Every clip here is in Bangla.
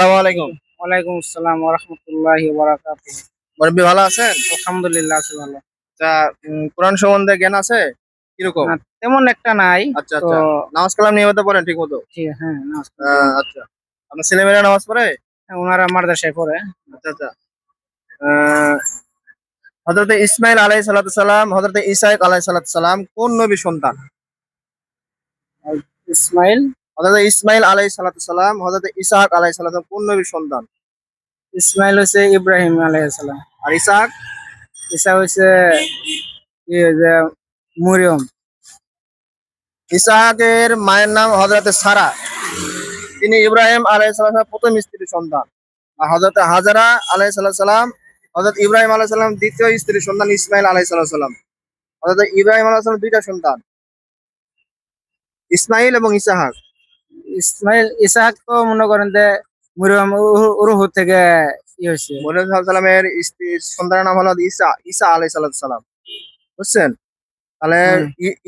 আসসালামু আলাইকুম। ওয়ালাইকুম আসসালাম ওরহমতুল্লাহি ওয়াবারাকাতুহ। মুরব্বী ভালো আছেন? আলহামদুলিল্লাহ আছি ভালো। তা কোরআন সম্বন্ধে জ্ঞান আছে? কীরকম? তেমন একটা নাই আচ্ছা আচ্ছা। নামাজ কালাম নিয়মিত পড়েন হ্যাঁ। আচ্ছা। আপনার ছেলেমেয়েরা নামাজ পড়ে? ওনারা মাদ্রাসায় পড়ে। আচ্ছা আচ্ছা। ইসমাইল আলাই সালাম হজরত ইসাইক আলাই সালাম কোন নবী সন্তান? ইসমাইল হজরত ইসমাইল আলাই সালাম হজরত ইসাহাক আলাই সালাম কোন নবী সন্তান। ইসমাইল হচ্ছে ইব্রাহিম আলাইসালাম আর ইসাহাক? ঈসা হচ্ছে মরিয়ম। ইসাহাকের মায়ের নাম হজরত সারা। তিনি ইব্রাহিম আলাই সালাম প্রথম স্ত্রী সন্তান। আর হজরত হাজারা আলাই সাল্লাম হজরত ইব্রাহিম আলাই সাল্লাম দ্বিতীয় স্ত্রী সন্তান ইসমাইল আলাই সাল্লাম হজরত ইব্রাহিম আলাই সাল্লাম দুইটা সন্তান। ইসমাইল এবং ইসাহাক। ইসমাইল ইসাহাক তো মনে করেন যে মরিয়ম উরুহ থেকে ই হয়েছে। মোহাম্মদ সাল্লামের স্ত্রী সন্তানের নাম হলো ঈসা ঈসা আলাই সাল্লাম বুঝছেন? তাহলে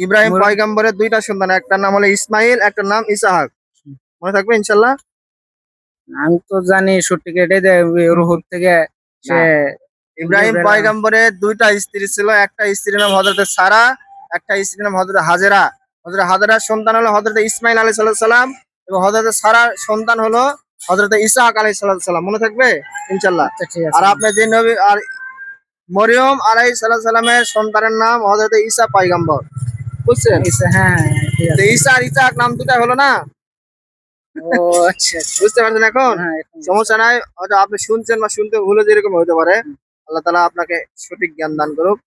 ইব্রাহিম পয়গম্বরের দুইটা সন্তান একটার নাম হলো ইসমাইল একটার নাম ইসাহাক। মনে থাকবে ইনশাল্লাহ আমি তো জানি সঠিক এটাই উরুহ থেকে সে ইব্রাহিম পয়গম্বরের দুইটা স্ত্রী ছিল একটা স্ত্রীর নাম হজরত সারা একটা স্ত্রীর নাম হজরত হাজেরা। হজরত হাজেরার সন্তান হলো হজরত ইসমাইল আলাই সাল্লাম এবং হজরত সারার সন্তান হলো হজরত ইসাহাক আলাই সাল্লাম মনে থাকবে? ইনশাল্লাহ আচ্ছা আর আপনার যে নবী আর মরিয়ম আলাই সাল্লামের সন্তানের নাম হজরত বুঝছেন? ঈসা, হ্যাঁ হ্যাঁ, আর ইসাহাক নাম দুটা হলো না? ও আচ্ছা আচ্ছা। বুঝতে পারছেন এখন? হ্যাঁ এখন সমস্যা নাই হয়তো আপনি শুনছেন বা শুনতে ভুলে যেরকম হতে পারে। আল্লাহ তালা আপনাকে সঠিক জ্ঞান দান করুক।